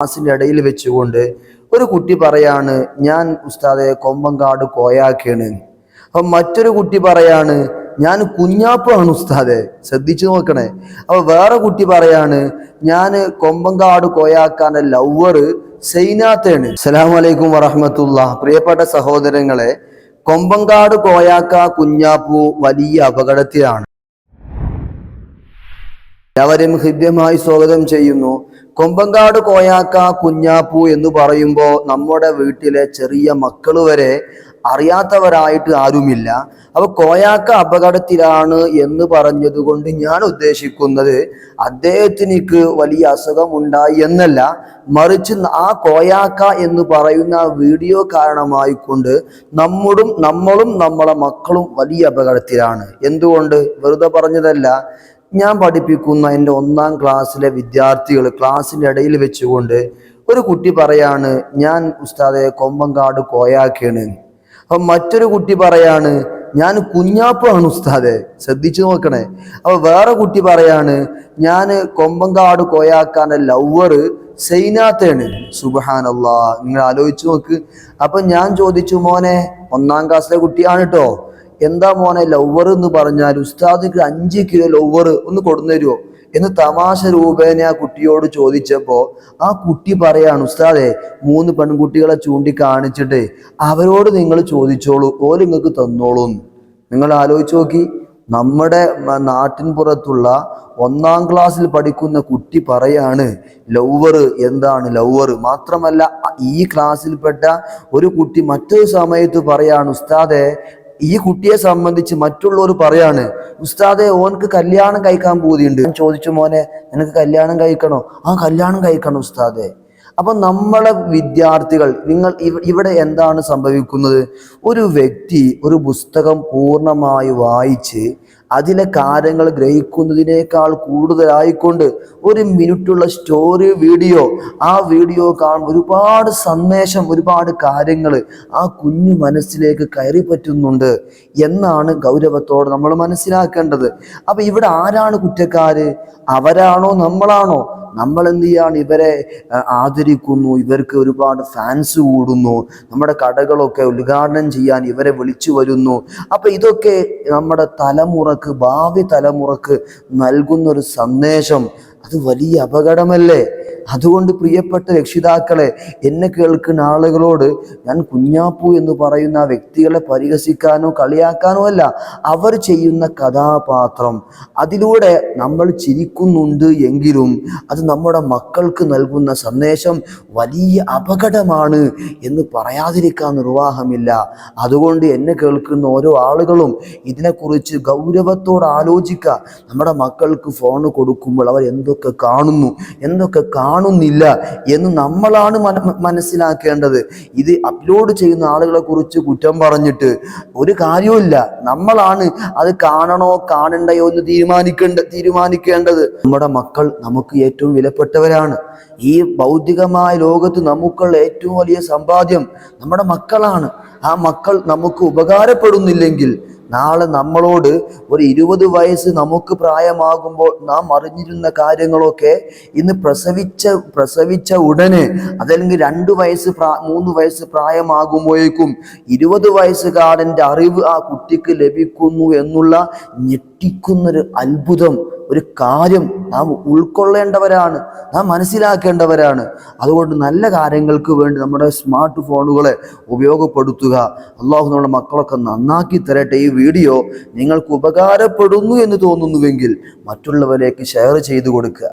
ക്ലാസ്സിന്റെ ഇടയിൽ വെച്ചുകൊണ്ട് ഒരു കുട്ടി പറയാണ് ഞാൻ ഉസ്താദെ കൊമ്പങ്കാട് കോയാക്കാണ് അപ്പൊ മറ്റൊരു കുട്ടി പറയാണ് ഞാൻ കുഞ്ഞാപ്പാണ് ഉസ്താദെ. ശ്രദ്ധിച്ചു നോക്കണേ. അപ്പൊ വേറെ കുട്ടി പറയാണ് ഞാൻ കൊമ്പങ്കാട് കോയാക്കാന്റെ ലവർ സൈനാത്തേണ്. അസ്സലാമു അലൈക്കും വറഹമത്തുള്ള. പ്രിയപ്പെട്ട സഹോദരങ്ങളെ കൊമ്പങ്കാട് കോയാക്ക കുഞ്ഞാപ്പു വലിയ അപകടത്തിലാണ്. എല്ലാവരെയും ഹൃദ്യമായി സ്വാഗതം ചെയ്യുന്നു. കൊമ്പങ്കാട് കോയാക്ക കുഞ്ഞാപ്പു എന്ന് പറയുമ്പോൾ നമ്മുടെ വീട്ടിലെ ചെറിയ മക്കൾ വരെ അറിയാത്തവരായിട്ട് ആരുമില്ല. അപ്പൊ കോയാക്ക അപകടത്തിലാണ് എന്ന് പറഞ്ഞതുകൊണ്ട് ഞാൻ ഉദ്ദേശിക്കുന്നത് അദ്ദേഹത്തിനിക്ക് വലിയ അസുഖം ഉണ്ടായി എന്നല്ല. മറിച്ച് ആ കോയാക്ക എന്ന് പറയുന്ന വീഡിയോ കാരണമായിക്കൊണ്ട് നമ്മുടും നമ്മളും നമ്മളെ മക്കളും വലിയ അപകടത്തിലാണ്. എന്തുകൊണ്ട്? വെറുതെ പറഞ്ഞതല്ല. ഞാൻ പഠിപ്പിക്കുന്ന എന്റെ ഒന്നാം ക്ലാസ്സിലെ വിദ്യാർത്ഥികൾ ക്ലാസ്സിന്റെ ഇടയിൽ വെച്ചുകൊണ്ട് ഒരു കുട്ടി പറയാണ് ഞാൻ ഉസ്താദെ കൊമ്പങ്കാട് കോയാക്കാണ് അപ്പം മറ്റൊരു കുട്ടി പറയാണ് ഞാൻ കുഞ്ഞാപ്പാണ് ഉസ്താദെ. ശ്രദ്ധിച്ചു നോക്കണേ. അപ്പൊ വേറെ കുട്ടി പറയാണ് ഞാൻ കൊമ്പങ്കാട് കോയാക്കാന്റെ ലവർ സൈനാത്തേണ് സുബഹാനല്ലാ. നിങ്ങൾ ആലോചിച്ചു നോക്ക്. അപ്പൊ ഞാൻ ചോദിച്ചു മോനെ ഒന്നാം ക്ലാസ്സിലെ കുട്ടിയാണ് കേട്ടോ എന്താ മോനെ ലവർ എന്ന് പറഞ്ഞാൽ ഉസ്താദിക്ക് അഞ്ച് കിലോ ലവർ ഒന്ന് കൊടുന്നു തരുമോ എന്ന് തമാശ രൂപേണ ആ കുട്ടിയോട് ചോദിച്ചപ്പോ ആ കുട്ടി പറയാണ് ഉസ്താദെ മൂന്ന് പെൺകുട്ടികളെ ചൂണ്ടിക്കാണിച്ചിട്ട് അവരോട് നിങ്ങൾ ചോദിച്ചോളൂ ഓര് നിങ്ങൾക്ക് തന്നോളൂ. നിങ്ങൾ ആലോചിച്ച് നോക്കി നമ്മുടെ നാട്ടിൻ പുറത്തുള്ള ഒന്നാം ക്ലാസ്സിൽ പഠിക്കുന്ന കുട്ടി പറയാണ് ലൗവർ എന്താണ് ലൗവർ മാത്രമല്ല ഈ ക്ലാസ്സിൽപ്പെട്ട ഒരു കുട്ടി മറ്റൊരു സമയത്ത് പറയാണ് ഉസ്താദെ ഈ കുട്ടിയെ സംബന്ധിച്ച് മറ്റുള്ളവർ പറയാണ് ഉസ്താദെ ഓനക്ക് കല്യാണം കഴിക്കാൻ പൂതിയുണ്ട്. ചോദിച്ചു മോനെ നിനക്ക് കല്യാണം കഴിക്കണോ? ആ കല്യാണം കഴിക്കണം ഉസ്താദെ. അപ്പൊ നമ്മളെ വിദ്യാർത്ഥികൾ നിങ്ങൾ ഇവിടെ എന്താണ് സംഭവിക്കുന്നത്? ഒരു വ്യക്തി ഒരു പുസ്തകം പൂർണമായി വായിച്ച് അതിലെ കാര്യങ്ങൾ ഗ്രഹിക്കുന്നതിനേക്കാൾ കൂടുതലായിക്കൊണ്ട് ഒരു മിനിറ്റുള്ള സ്റ്റോറി വീഡിയോ ആ വീഡിയോ കാണുമ്പോൾ ഒരുപാട് സന്ദേശം ഒരുപാട് കാര്യങ്ങൾ ആ കുഞ്ഞു മനസ്സിലേക്ക് കയറി പറ്റുന്നുണ്ട് എന്നാണ് ഗൗരവത്തോടെ നമ്മൾ മനസ്സിലാക്കേണ്ടത്. അപ്പൊ ഇവിടെ ആരാണ് കുറ്റക്കാര്? അവരാണോ നമ്മളാണോ? നമ്മൾ എന്ത് ചെയ്യാണ് ഇവരെ ആദരിക്കുന്നു ഇവർക്ക് ഒരുപാട് ഫാൻസ് കൂടുന്നു നമ്മുടെ കടകളൊക്കെ ഉദ്ഘാടനം ചെയ്യാൻ ഇവരെ വിളിച്ചു വരുന്നു. അപ്പൊ ഇതൊക്കെ നമ്മുടെ തലമുറയ്ക്ക് ഭാവി തലമുറയ്ക്ക് നൽകുന്ന ഒരു സന്ദേശം അത് വലിയ അപകടമല്ലേ? അതുകൊണ്ട് പ്രിയപ്പെട്ട രക്ഷിതാക്കളെ എന്നെ കേൾക്കുന്ന ആളുകളോട് ഞാൻ കുഞ്ഞാപ്പു എന്ന് പറയുന്ന വ്യക്തികളെ പരിഹസിക്കാനോ കളിയാക്കാനോ അല്ല അവർ ചെയ്യുന്ന കഥാപാത്രം. അതിലൂടെ നമ്മൾ ചിരിക്കുന്നുണ്ട് എങ്കിലും അത് നമ്മുടെ മക്കൾക്ക് നൽകുന്ന സന്ദേശം വലിയ അപകടമാണ് എന്ന് പറയാതിരിക്കാൻ നിർവാഹമില്ല. അതുകൊണ്ട് എന്നെ കേൾക്കുന്ന ഓരോ ആളുകളും ഇതിനെക്കുറിച്ച് ഗൗരവത്തോടെ ആലോചിക്കുക. നമ്മുടെ മക്കൾക്ക് ഫോൺ കൊടുക്കുമ്പോൾ അവർ എന്തൊക്കെ കാണുന്നു? എന്തൊക്കെ കാണുന്നില്ല എന്ന് നമ്മളാണ് മന- മനസ്സിലാക്കേണ്ടത്. ഇത് അപ്ലോഡ് ചെയ്യുന്ന ആളുകളെ കുറിച്ച് കുറ്റം പറഞ്ഞിട്ട് ഒരു കാര്യവുമില്ല. നമ്മളാണ് അത് കാണണോ കാണണ്ടയോ എന്ന് തീരുമാനിക്കേണ്ട തീരുമാനിക്കേണ്ടത്. നമ്മുടെ മക്കൾ നമുക്ക് ഏറ്റവും വിലപ്പെട്ടവരാണ്. ഈ ഭൗതികമായ ലോകത്ത് നമുക്കുള്ള ഏറ്റവും വലിയ സമ്പാദ്യം നമ്മുടെ മക്കളാണ്. ആ മക്കൾ നമുക്ക് ഉപകാരപ്പെടുന്നില്ലെങ്കിൽ നാളെ നമ്മളോട് ഒരു ഇരുപത് വയസ്സ് നമുക്ക് പ്രായമാകുമ്പോൾ നാം അറിഞ്ഞിരുന്ന കാര്യങ്ങളൊക്കെ ഇന്ന് പ്രസവിച്ച പ്രസവിച്ച ഉടനെ അതല്ലെങ്കിൽ രണ്ട് വയസ്സ് പ്രാ മൂന്ന് വയസ്സ് പ്രായമാകുമ്പോഴേക്കും ഇരുപത് വയസ്സുകാരന്റെ അറിവ് ആ കുട്ടിക്ക് ലഭിക്കുന്നു എന്നുള്ള ഞെട്ടിക്കുന്നൊരു അത്ഭുതം ഒരു കാര്യം നാം ഉൾക്കൊള്ളേണ്ടവരാണ് നാം മനസ്സിലാക്കേണ്ടവരാണ്. അതുകൊണ്ട് നല്ല കാര്യങ്ങൾക്ക് വേണ്ടി നമ്മുടെ സ്മാർട്ട് ഫോണുകളെ ഉപയോഗപ്പെടുത്തുക. അള്ളാഹു നമ്മുടെ മക്കളൊക്കെ നന്നാക്കി തരട്ടെ. ഈ വീഡിയോ നിങ്ങൾക്ക് ഉപകാരപ്പെടുന്നു എന്ന് തോന്നുന്നുവെങ്കിൽ മറ്റുള്ളവരേക്ക് ഷെയർ ചെയ്തു കൊടുക്കുക.